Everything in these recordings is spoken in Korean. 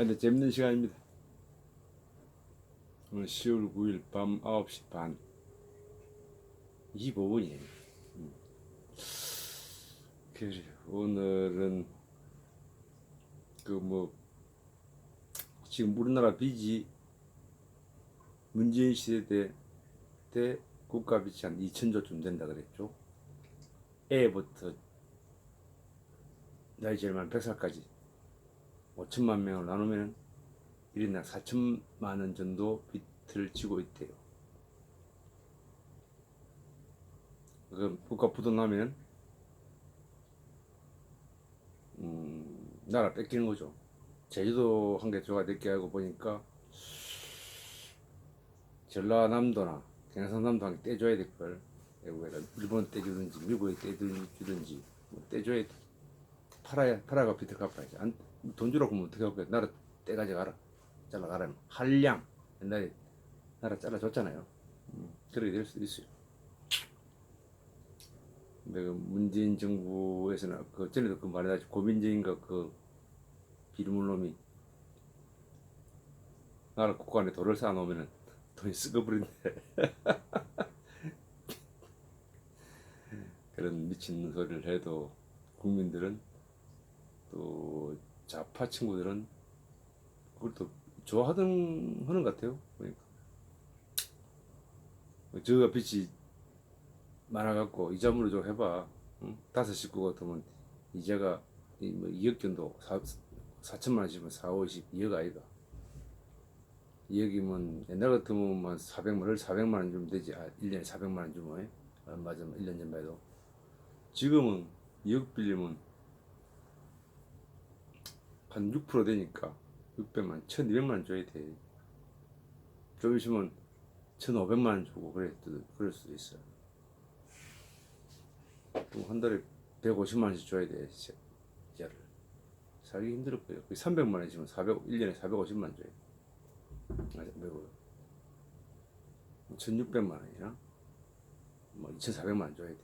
근데 재밌는 시간입니다. 오늘 10월 9일 밤 9시 반 25분이에요. 음. 그래 오늘은 그 뭐 지금 우리나라 빚이 문재인 시대 때, 때 국가 빚이 한 2천조쯤 된다 그랬죠. 애부터 나이 제일 많은 100살까지 5천만 명을 나누면 1인당 4천만 원 정도 빚을 지고 있대요. 그 국가 부도나면 음, 나라 뺏기는 거죠. 제주도 한 개 조가 몇개 알고 보니까 전라남도나 경상남도 한 개 떼줘야 될 걸. 외국에다 일본 떼주든지 미국에 떼주든지 뭐 떼줘야 돼. 팔아야 팔아가 빚을 갚아야지. 안, 돈 주라고 하면 어떻게 할 거야? 나라 떼가지 가라. 잘라가라. 한량 옛날에 나라 잘라줬잖아요. 음, 그렇게 될 수도 있어요. 근데 그 문재인 정부에서는 그 전에도 그 말해다시 고민정인가 그 비르물놈이 나라 국간에 돌을 쌓아놓으면은 돈이 썩어버린대. 그런 미친 소리를 해도 국민들은 또 좌파 친구들은 그걸 또 좋아하던 하는 것 같아요. 그러니까 저가 빛이 많아갖고 이자물로 좀 해봐. 응? 다섯 식구 같으면 이자가 이뭐 2억 정도 4, 4천만 원씩이면 4, 50, 2억 아이가. 2억이면 옛날 같으면 한 400만 원, 400만 원 주면 되지. 아, 1년에 400만 원 주면 아, 맞아, 1년 전만 해도. 지금은 2억 빌리면 한 6% 되니까 600만 원, 1200만 원 줘야 돼. 좀 있으면 1500만 원 주고 그래, 그럴 수도 있어. 또한 달에 150만 원씩 줘야 돼, 이자- 이자를. 살기 힘들 거예요. 300만 원이면 400, 1년에 450만 원 줘야 돼. 맞아, 매고 1600만 원이나 뭐 2400만 원 줘야 돼.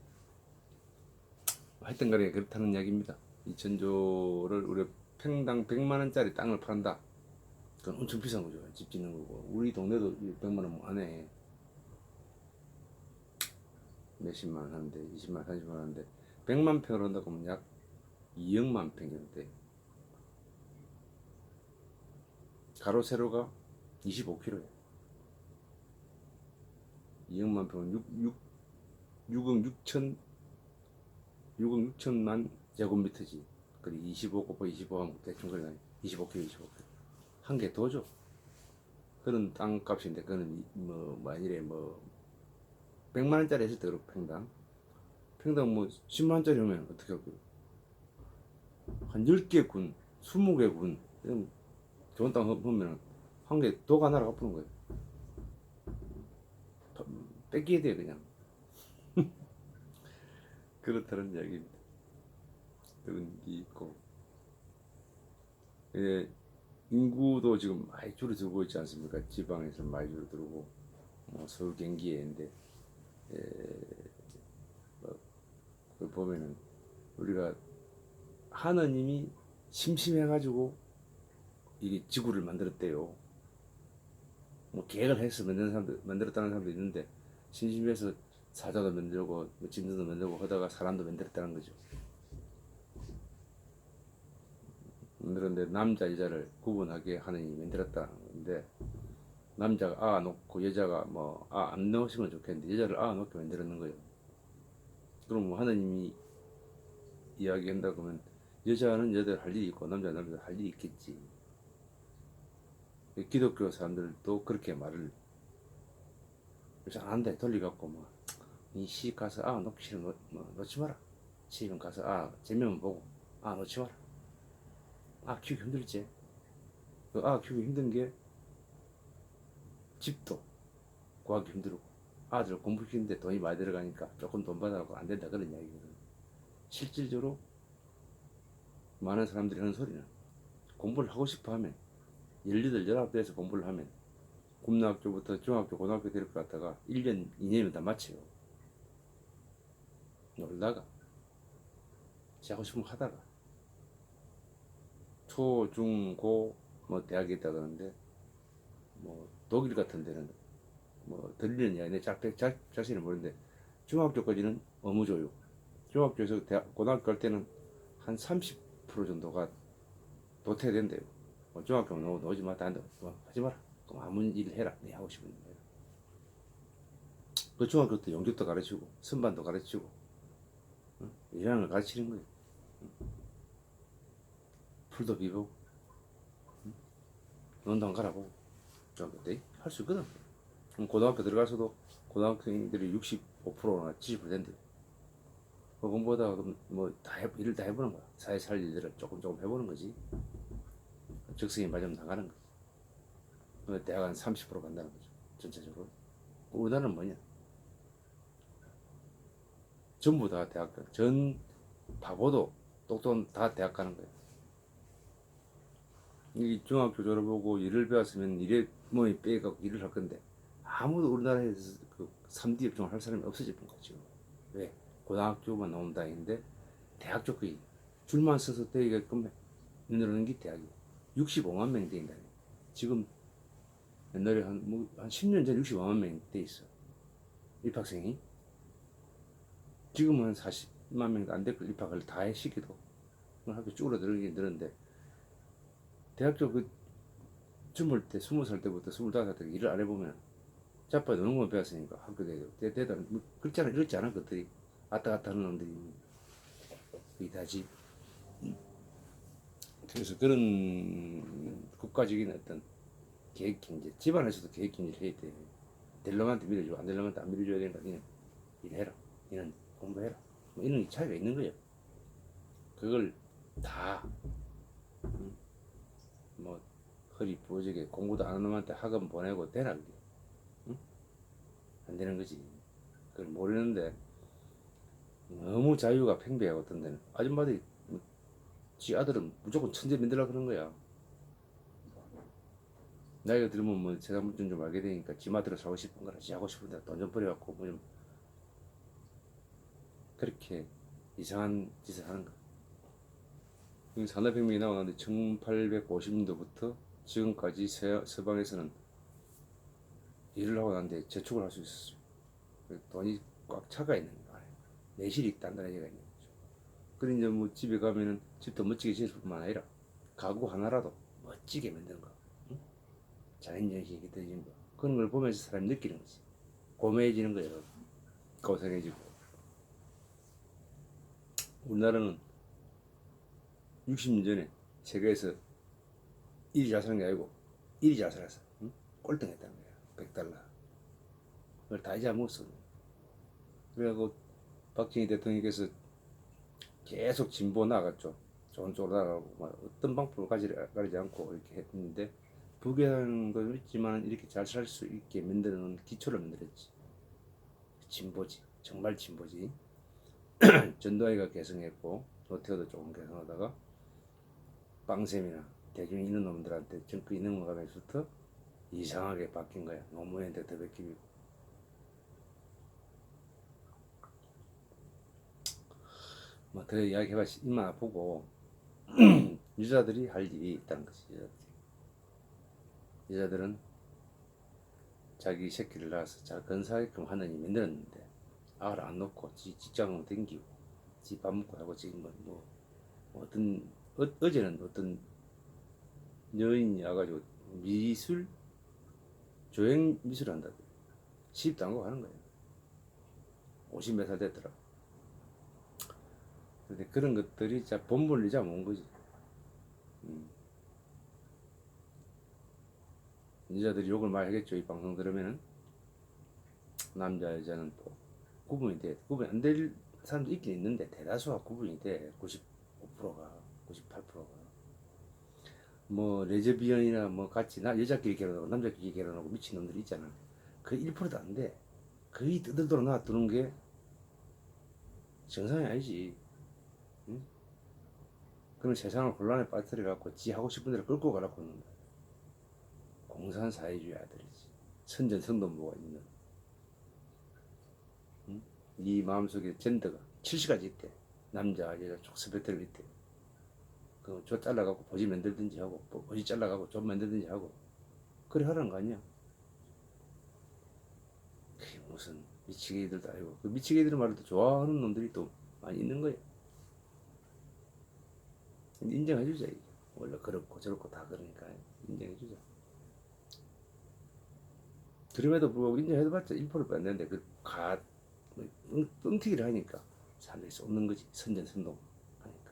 하여튼 간에 그렇다는 이야기입니다. 2000조를 우리 평당 100만 원짜리 땅을 판다. 그건 엄청 비싼 거죠. 집 짓는 거고. 우리 동네도 100만 원 안 해. 몇십만 원 하는데, 20만 원, 30만 원 하는데, 100만 평을 한다고 하면 약 2억만 평 정도 돼. 가로 세로가 25km예요. 2억만 평은 6, 6, 6억 6천 6억 6천만 제곱미터지. 그리고 25 곱하기 25 하면 대충 그래 25km, 25km. 한개 더 줘. 그런 땅값인데, 그거는 뭐, 만일에 뭐, 100만 원짜리 했을 때, 평당. 평당 뭐, 10만 원짜리 하면 어떻게 하고요? 한 10개 군, 20개 군, 좋은 땅 보면 한 개 더 가나라 갚는 거예요. 뺏기야 돼, 그냥. 그렇다는 이야기입니다. 게 있고. 예, 인구도 지금 많이 줄어들고 있지 않습니까? 지방에서 많이 줄어들고, 뭐 서울 경기에인데, 예, 뭐, 그 보면은 우리가 하느님이 심심해가지고 이게 지구를 만들었대요. 뭐 계획을 해서 만드는 사람들, 만들었다는 사람도 있는데, 심심해서 사자도 만들고, 뭐 짐승도 만들고 하다가 사람도 만들었다는 거죠. 만들었는데 남자 여자를 구분하게 하느님이 만들었다는 건데 남자가 아 놓고 여자가 뭐 아 안 넣으시면 좋겠는데 여자를 아 놓게 만들었는 거예요. 그럼 뭐 하느님이 이야기한다 그러면 여자는 여자를 할 일이 있고 남자는 남자를 할 일이 있겠지. 기독교 사람들도 그렇게 말을 잘안돼 돌리갖고 뭐이시 가서 아 놓기 싫으면 놓, 뭐, 놓지 마라. 시면 가서 아 재미만 보고 아 놓지 마라. 아 키우기 힘들지. 그아 키우기 힘든 게 집도 구하기 힘들고 아들 공부시키는데 돈이 많이 들어가니까 조금 돈 받아갖고 안 된다 그런 이야기거든. 실질적으로 많은 사람들이 하는 소리는 공부를 하고 싶어 하면 18, 19대에서 공부를 하면 국민학교부터 중학교, 고등학교 데릴 것 같다가 1년, 2년이면 다 마쳐요. 놀다가 지 하고 싶으면 하다가 초, 중, 고 뭐 대학에 있다 그러는데 뭐 독일 같은 데는 뭐 이야기 내 자, 자, 자신은 모르는데 중학교까지는 의무교육 중학교에서 대학 고등학교 갈 때는 한 30% 정도가 도태된대요 뭐 중학교 는 오지 마, 딴데 뭐 하지 마라. 그럼 아무 일 해라. 네 하고 싶은 일 해라. 그 중학교 때 영주도 가르치고 선반도 가르치고 응? 걸 가르치는 거예요. 응? 풀도 비우고 응? 논당 가라고 중학교 때할 수 있거든. 그럼 고등학교 들어가서도 고등학생들이 65%나 70% 된대요. 그 공부하다가 뭐다 일을 다 해보는 거야. 사회 살 일들을 조금 조금 해보는 거지. 적성에 맞으면 나가는 거지. 그 대학 한 30% 간다는 거죠. 전체적으로. 우리나라는 뭐냐? 전부 다 대학 가. 전 바보도 똑똑한 다 대학 가는 거예요. 이 중학교 졸업하고 일을 배웠으면 일에 뭐 빼갖고 일을 할 건데 아무도 우리나라에서 그 3D 업종을 할 사람이 없어질 건 거죠. 왜? 고등학교만 나온 다행인데 대학 쪽이 줄만 서서 되게끔 늘어는 게 대학이에요. 65만 명이 된다. 지금 옛날에 한, 뭐, 한 10년 전에 65만 명이 돼 있어. 입학생이. 지금은 한 40만 명도 안 됐고, 입학을 다 해, 시기도. 학교 줄어들긴 늘었는데, 대학교 그, 젊을 때, 20살 때부터 25살 때 일을 안 해보면, 자빠에 노는 건 배웠으니까, 학교 대도. 대, 대다, 뭐, 그렇지 않아, 이렇지 않아, 그것들이. 왔다 갔다 하는 놈들이. 그게 다지. 그래서 그런 국가적인 어떤 계획 경제, 집안에서도 계획 경제를 해야 돼. 될 놈한테 밀어주고 안 될 놈한테 안 밀어줘야 되니까 니는 일해라. 니는 공부해라. 뭐 이런 차이가 있는 거예요. 그걸 다, 허리 부어지게 공부도 안 하는 놈한테 학원 보내고 되라, 그게. 응? 안 되는 거지. 그걸 모르는데, 너무 자유가 팽배하고 어떤 데는. 아줌마들이 지 아들은 무조건 천재 만들라 그런 거야. 나이가 들면 뭐 문좀 좀 알게 되니까 지 마대로 사고 싶은 거라 지 하고 싶은 데 돈 좀 버려갖고 뭐 좀 그렇게 이상한 짓을 하는 거야. 이 산업혁명이 나왔는데 1850년도부터 지금까지 서, 서방에서는 일을 하고 난데 저축을 할 수 있었어요. 돈이 꽉 차가 있는 거야. 내실이 단단해지가 있는 거죠. 그래 이제 뭐 집에 가면은 집도 멋지게 지을 뿐만 아니라 가구 하나라도 멋지게 만드는 거. 응? 자연정신이 깃들어지는 거. 그런 걸 보면서 사람이 느끼는 거지. 고매해지는 거예요. 고생해지고. 우리나라는 60년 전에 세계에서 1위 잘 사는 게 아니고 1위 잘 살았어. 응? 꼴등했다는 거야. 100달러. 그걸 다 잊어먹었어. 그래갖고 박정희 대통령께서 계속 진보 나갔죠. 좋은 쪽으로 나가고 막 어떤 방법을 가지, 가리지 않고 이렇게 했는데 부귀한 건 있지만 이렇게 잘 살 수 있게 만드는 기초를 만들었지. 진보지. 정말 진보지. 전두환이가 개성했고 노태우도 조금 개성하다가 빵샘이나 대중 있는 놈들한테 정크 있는 놈가면서부터 이상하게 바뀐 거야. 노무현한테 더 베끼고 뭐더 이야기해봐 입만 아프고 여자들이 할 일이 있다는 거지 여자들이. 여자들은 자기 새끼를 낳아서 잘 건사게끔 하느니 만들었는데 알 안 놓고 지 직장으로 댕기고 지 밥 먹고 하고 지금 뭐, 뭐, 뭐 어떤 어, 어제는 어떤 여인이 와가지고 미술 조형 미술 한다 시집도 안 가고 하는 거예요. 50몇 살 됐더라 근데 그런 것들이 진짜 본분을 잊어먹은 거지. 음. 여자들이 욕을 많이 하겠죠 이 방송 들으면은. 남자 여자는 또 구분이 돼. 구분이 안 될 사람도 있긴 있는데 대다수가 구분이 돼. 95%가 98%가 뭐 레즈비언이나 뭐 같이 나 여자끼리 결혼하고 남자끼리 결혼하고 미친 놈들이 있잖아. 그 1%도 안 돼. 거의 뜨들떠러 나두는 게 정상이 아니지. 응? 그런 세상을 혼란에 빠뜨려 갖고 지 하고 싶은 대로 끌고 가라고 하는 거야. 공산 사회주의 아들이지. 선전성도 뭐가 있는. 응? 네 마음속에 젠더가 70가지 있대. 남자 여자 쪽 스펙트럼 있대 그저 잘라갖고 보지 만들든지 하고 보- 보지 잘라갖고 좀 만들든지 하고 그래 하라는 거 아니야 그게 무슨 미치게이들도 아니고 그 미치게이들 말을 또 좋아하는 놈들이 또 많이 있는 거야 인정해주자 이게 원래 그렇고 저렇고 다 그러니까 인정해주자 그럼에도 불구하고 인정해봤자 1%도 안 되는데 그 가 뻥튀기를 하니까 사람들이 쏟는 거지 선전선동 하니까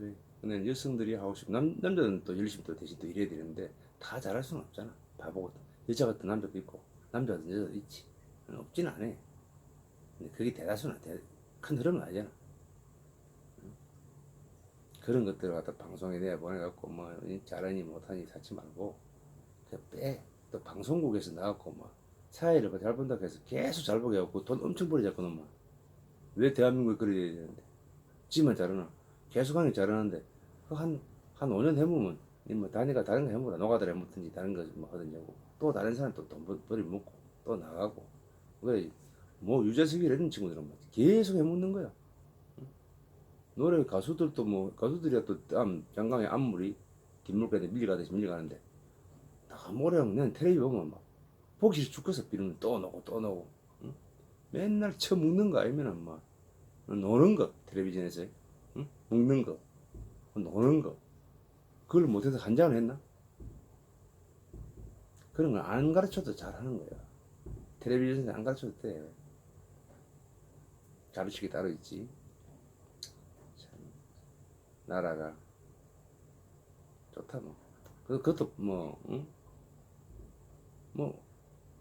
그래. 근데 여성들이 하고 싶 남, 남자는 또 열심히 또 대신 또 일해야 되는데 다 잘할 수는 없잖아. 바보 같은 여자 같은 남자도 있고 남자 같은 여자도 있지. 없지는 않아. 근데 그게 대다수는 대, 큰 흐름은 아니잖아. 응? 그런 것들을 갖다 방송에 내가 보내갖고 뭐 잘하니 못하니 사지 말고 그냥 빼 또 방송국에서 나갖고 뭐 사회를 잘 본다고 해서 계속 잘 보게 하고 돈 엄청 벌이자 그놈만 왜 대한민국에 그래야 되는데? 지만 잘하나 계속 하니 잘하는데 그한한 5년 해보면 뭐 다니가 다른 거 해보라. 노가다를 해먹든지 다른 거뭐 하든지 하고. 또 다른 사람 또돈 벌이 먹고 또 나가고. 그래 뭐 유재석이라 이런 친구들은 뭐 계속 해먹는 거야. 응? 노래 가수들도 뭐 가수들이야 또땀 장강의 안물이 뒷물가에 밀려가듯이 밀려가는데 다 모래하면 그냥 텔레비 보면 막 싫어 죽겠어 비누는 또 나오고 또 응? 맨날 처먹는 거 아니면은 막 노는 거 텔레비전에서 응? 먹는 거 노는 거 그걸 못해서 한장을 했나? 그런 걸 안 가르쳐도 잘하는 거야 텔레비전에서 안 가르쳐도 돼 가르치기 따로 있지 참 나라가 좋다 뭐 그- 그것도 뭐 응? 뭐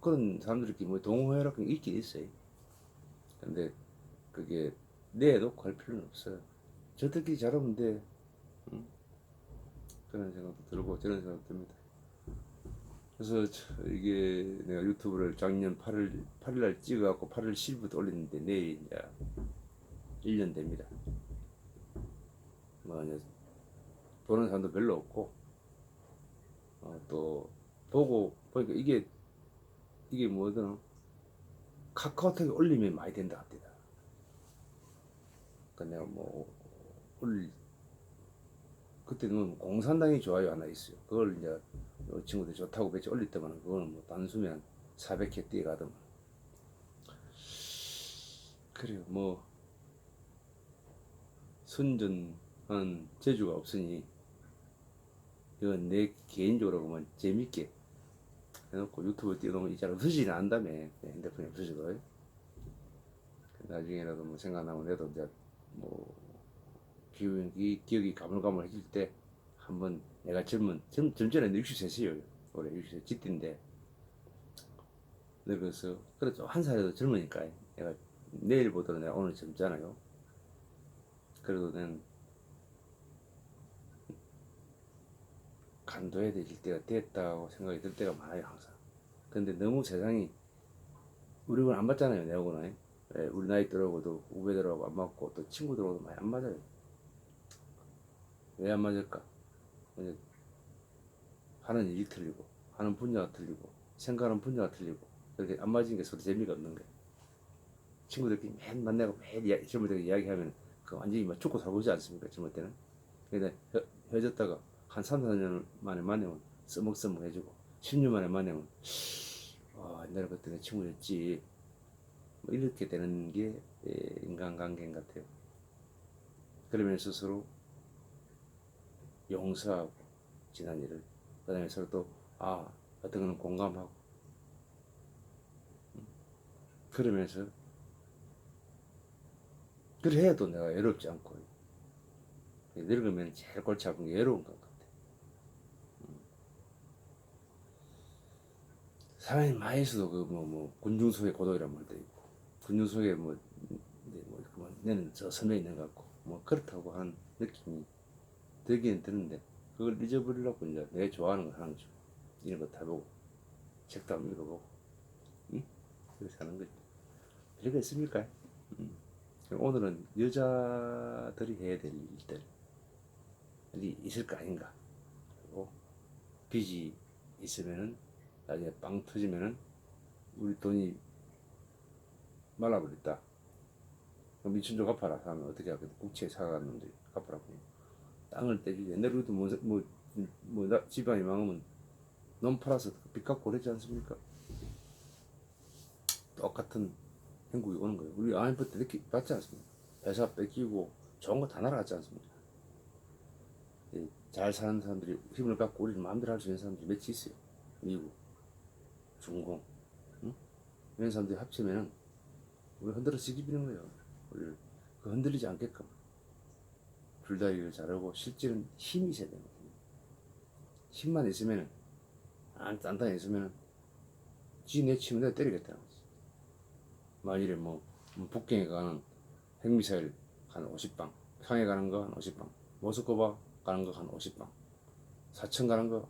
그런 사람들끼리 뭐 동호회라 그런 게 있긴 있어요. 근데 그게 내놓고 할 필요는 없어요. 저들끼리 잘하면 돼. 응? 그런 생각도 들고 저런 생각도 듭니다. 그래서 저- 이게 내가 유튜브를 작년 8월 8일 날 찍어갖고 8월 10일부터 올렸는데 내일 이제 1년 됩니다. 뭐 이제 보는 사람도 별로 없고 어, 또 보고 보니까 이게 이게 뭐더라 카카오톡에 올리면 많이 된다 합니다. 그러니까 내가 뭐 올리 그때는 공산당이 좋아요 하나 있어요. 그걸 이제 요 친구들 좋다고 배치 올릴 때만 그거는 뭐 단수면 400회 뛰어가더만. 그래요 뭐 선전한 재주가 없으니 이건 내 개인적으로 보면 재밌게 해놓고 유튜브 띄워놓으면 이잘 없어지진 않다며 내 핸드폰이 없어지고 나중에라도 뭐 생각나면 내도 이제 뭐 기억이, 기억이 가물가물해질 때 한번 내가 젊은 젊, 젊전에 63세요. 올해 60세 짓띠인데. 늙어서 그래도 한 살이라도 젊으니까 내가 내일 보더라도 내가 오늘 젊잖아요. 그래도 난 간도해야 될 때가 됐다고 생각이 들 때가 많아요 항상. 근데 너무 세상이 우리 건안 맞잖아요 내 하고는 예, 우리 나이 들하고도 후배들하고 안 맞고 또 친구들하고도 많이 안 맞아요 왜 안 맞을까? 하는 일이 틀리고 하는 분야가 틀리고 생각하는 분야가 틀리고 그렇게 안게 서로 재미가 없는 거예요. 친구들끼리 맨 만나고 이야- 젊을 때 이야기하면 그 완전히 막 죽고 살고 있지 않습니까 젊을 때는? 근데 헤, 헤어졌다가 한 3, 4년 만에 만나면 써먹써먹해지고 10년 만에 만나면 아 옛날에 그때 내 친구였지. 뭐 이렇게 되는 게 예, 인간관계인 것 같아요. 그러면서 서로 용서하고 지난 일을 그 다음에 서로 또 아 어떤 거는 공감하고 음, 그러면서 그래 해도 내가 외롭지 않고 늙으면 제일 골치 아픈 게 외로운 것 같아. 음. 사람이 많이 있어도 그뭐뭐 군중 속의 고독이란 말도 있고 군중 속에 뭐 이제 뭐 그만 내는 저 섬에 있는 것 같고 뭐 그렇다고 하는 느낌이 들기는 드는데 그걸 잊어버리려고 이제 내가 좋아하는 걸 하는 거죠. 이런 거 다 보고 책도 한번 읽어보고 응? 그렇게 사는 거지. 별거 있습니까? 음. 오늘은 여자들이 해야 될 일들이 있을 거 아닌가. 그리고 빚이 있으면은 나중에 빵 터지면은 우리 돈이 말라버렸다. 그럼 이천조 갚아라 하면 어떻게 하겠다 국채 사간 놈들이 갚아라고 땅을 떼기 우리도 뭐, 뭐, 뭐 나, 집안이 망하면 넌 팔아서 빚 갚고 그랬지 않습니까? 똑같은 행국이 오는 거예요. 우리 IMF 때 이렇게 받지 않습니까? 회사 뺏기고 좋은 거 다 날아갔지 않습니까? 예, 잘 사는 사람들이 힘을 갖고 우리를 마음대로 할 수 있는 사람들이 몇이 있어요. 미국, 중공, 응? 이런 사람들이 합치면은 우리 흔들어 지기 비는 거예요. 우리를 그 흔들리지 않게끔 줄다리기를 잘하고 실제는 힘이 있어야 되거든요. 힘만 있으면은 안 단단히 있으면은 지 내 치면 내가 때리겠다는 거지. 만일에 뭐, 뭐 북경에 가는 핵미사일 한 50방, 평에 가는 거 한 50방, 모스크바 가는 거 한 50방, 사천 가는 거,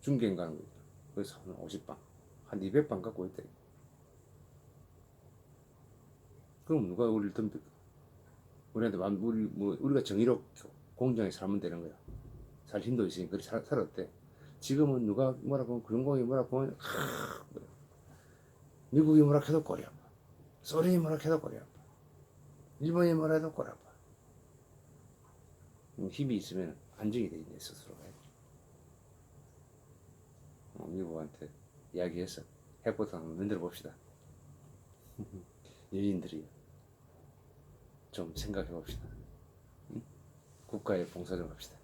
중경 가는 거, 그래서 한 50방, 한 200방 갖고 있대. 그럼 누가 우리를 덤빌까? 우리한테 맘, 우리, 뭐, 우리가 정의롭게 공정에 살면 되는 거야. 살 힘도 있으니까 그렇게 살, 살았대. 지금은 누가 뭐라고 하면, 영공이 뭐라고 하면, 하, 뭐야. 미국이 뭐라 해도 꼬리 아파. 소련이 뭐라 해도 꼬리 아파. 일본이 뭐라 해도 꼬리 아파. 음, 힘이 있으면 안정이 돼 있네, 스스로가. 어, 미국한테 이야기해서 한번 만들어 봅시다. 여인들이 좀 생각해 봅시다. 응? 국가에 봉사 좀 합시다.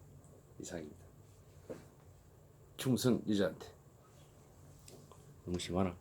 이상입니다. 충성 여자한테 너무 심하나?